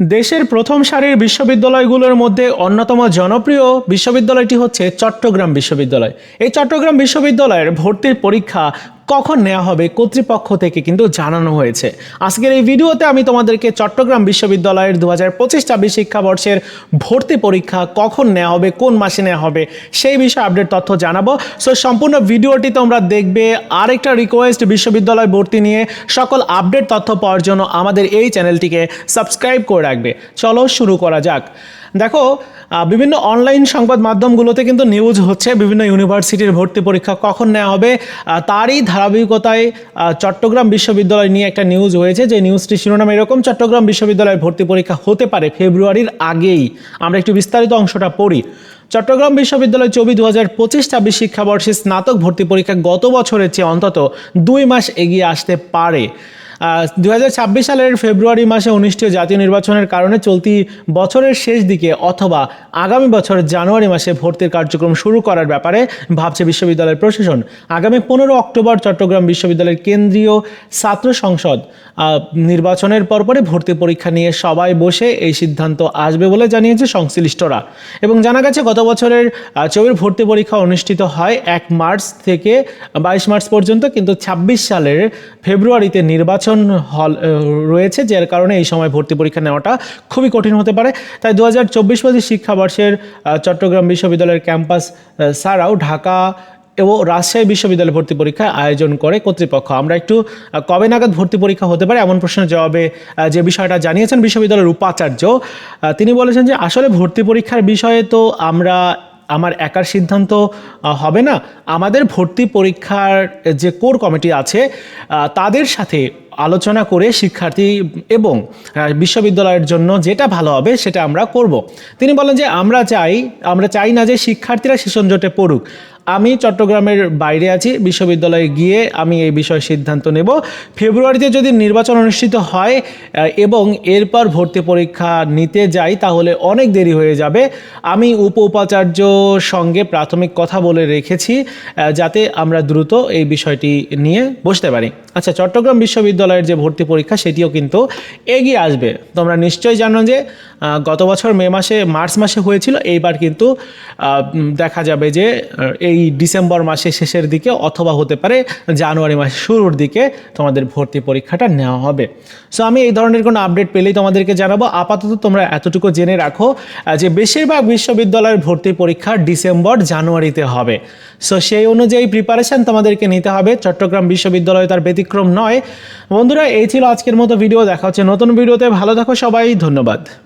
দেশের প্রথম সারির বিশ্ববিদ্যালয়গুলোর মধ্যে অন্যতম জনপ্রিয় বিশ্ববিদ্যালয়টি হচ্ছে চট্টগ্রাম বিশ্ববিদ্যালয়। এই চট্টগ্রাম বিশ্ববিদ্যালয়ের ভর্তির পরীক্ষা কখন নেওয়া হবে কর্তৃপক্ষ থেকে কিন্তু জানানো হয়েছে। আজকের এই ভিডিওতে আমি তোমাদেরকে চট্টগ্রাম বিশ্ববিদ্যালয়ের দু হাজার পঁচিশ ছাব্বিশ শিক্ষাবর্ষের ভর্তি পরীক্ষা কখন নেওয়া হবে, কোন মাসে নেওয়া হবে, সেই বিষয়ে আপডেট তথ্য জানাব। সো সম্পূর্ণ ভিডিওটি তোমরা দেখবে। আরেকটা রিকোয়েস্ট বিশ্ববিদ্যালয় ভর্তি নিয়ে সকল আপডেট তথ্য পাওয়ার জন্য আমাদের এই চ্যানেলটিকে সাবস্ক্রাইব করে রাখবে। চলো শুরু করা যাক। দেখো বিভিন্ন অনলাইন সংবাদ মাধ্যমগুলোতে কিন্তু নিউজ হচ্ছে, বিভিন্ন ইউনিভার্সিটির ভর্তি পরীক্ষা কখন নেওয়া হবে তারই ধারাবাহিকতায় চট্টগ্রাম বিশ্ববিদ্যালয় নিয়ে একটা নিউজ হয়েছে। যে নিউজটি শিরোনাম এরকম, চট্টগ্রাম বিশ্ববিদ্যালয়ের ভর্তি পরীক্ষা হতে পারে ফেব্রুয়ারির আগেই। আমরা একটু বিস্তারিত অংশটা পড়ি। চট্টগ্রাম বিশ্ববিদ্যালয় চবি দু হাজার পঁচিশ ছাব্বিশ শিক্ষাবর্ষে স্নাতক ভর্তি পরীক্ষা গত বছরের চেয়ে অন্তত দুই মাস এগিয়ে আসতে পারে। দু হাজার ছাব্বিশ সালের ফেব্রুয়ারি মাসে অনুষ্ঠিত জাতীয় নির্বাচনের কারণে চলতি বছরের শেষ দিকে অথবা আগামী বছর জানুয়ারি মাসে ভর্তির কার্যক্রম শুরু করার ব্যাপারে ভাবছে বিশ্ববিদ্যালয়ের প্রশাসন। আগামী পনেরো অক্টোবর চট্টগ্রাম বিশ্ববিদ্যালয়ের কেন্দ্রীয় ছাত্র সংসদ নির্বাচনের পরপরই ভর্তি পরীক্ষা নিয়ে সবাই বসে এই সিদ্ধান্ত আসবে বলে জানিয়েছে সংশ্লিষ্টরা। এবং জানা গেছে, গত বছরের চবির ভর্তি পরীক্ষা অনুষ্ঠিত হয় এক মার্চ থেকে বাইশ মার্চ পর্যন্ত, কিন্তু ছাব্বিশ সালের ফেব্রুয়ারিতে নির্বাচন হল রয়েছে, যার কারণে এই সময় ভর্তি পরীক্ষা নেওয়াটা খুবই কঠিন হতে পারে। তাই দু হাজার চব্বিশ পঁচিশ শিক্ষাবর্ষের চট্টগ্রাম বিশ্ববিদ্যালয়ের ক্যাম্পাস ছাড়াও ঢাকা এবং রাজশাহী বিশ্ববিদ্যালয় ভর্তি পরীক্ষা আয়োজন করে কর্তৃপক্ষ। আমরা একটু কবে নাগাদ ভর্তি পরীক্ষা হতে পারে এমন প্রশ্নের জবাবে যে বিষয়টা জানিয়েছেন বিশ্ববিদ্যালয়ের উপাচার্য তিনি বলেছেন যে আসলে ভর্তি পরীক্ষার বিষয়ে তো আমরা, আমার একার সিদ্ধান্ত হবে না। আমাদের ভর্তি পরীক্ষার যে কোর কমিটি আছে তাদের সাথে আলোচনা করে শিক্ষার্থী এবং বিশ্ববিদ্যালয়ের জন্য যেটা ভালো হবে সেটা আমরা করব। তিনি বলেন যে আমরা চাই আমরা চাই না যে শিক্ষার্থীরা সেশন জোটে পড়ুক। আমি চট্টগ্রামের বাইরে আছি বিশ্ববিদ্যালয়ে গিয়ে আমি এই বিষয়ে সিদ্ধান্ত নেব। ফেব্রুয়ারিতে যদি নির্বাচন অনুষ্ঠিত হয় এবং এরপর ভর্তি পরীক্ষা নিতে যাই তাহলে অনেক দেরি হয়ে যাবে। আমি উপ উপাচার্য সঙ্গে প্রাথমিক কথা বলে রেখেছি যাতে আমরা দ্রুত এই বিষয়টি নিয়ে বসতে পারি। আচ্ছা চট্টগ্রাম বিশ্ববিদ্যালয়ের যে ভর্তি পরীক্ষা সেটিও কিন্তু এগিয়ে আসবে। তোমরা নিশ্চয়ই জানো যে গত বছর মে মাসে মার্চ মাসে হয়েছিল এইবার কিন্তু দেখা যাবে যে আহ, এই ডিসেম্বর মাসের শেষের দিকে অথবা হতে পারে জানুয়ারি মাসের শুরুর দিকে তোমাদের ভর্তি পরীক্ষাটা নেওয়া হবে। সো আমি এই ধরনের কোনো আপডেট পেলেই তোমাদেরকে জানাব। আপাতত তোমরা এতটুকু জেনে রাখো যে বেশিরভাগ বিশ্ববিদ্যালয়ের ভর্তি পরীক্ষা ডিসেম্বর জানুয়ারিতে হবে। সো সেই অনুযায়ী প্রিপারেশন তোমাদেরকে নিতে হবে। চট্টগ্রাম বিশ্ববিদ্যালয় তার ব্যতিক্রম নয়। বন্ধুরা, এই ছিল আজকের মতো ভিডিও দেখা হচ্ছে নতুন ভিডিওতে ভালো থাকো সবাই। ধন্যবাদ।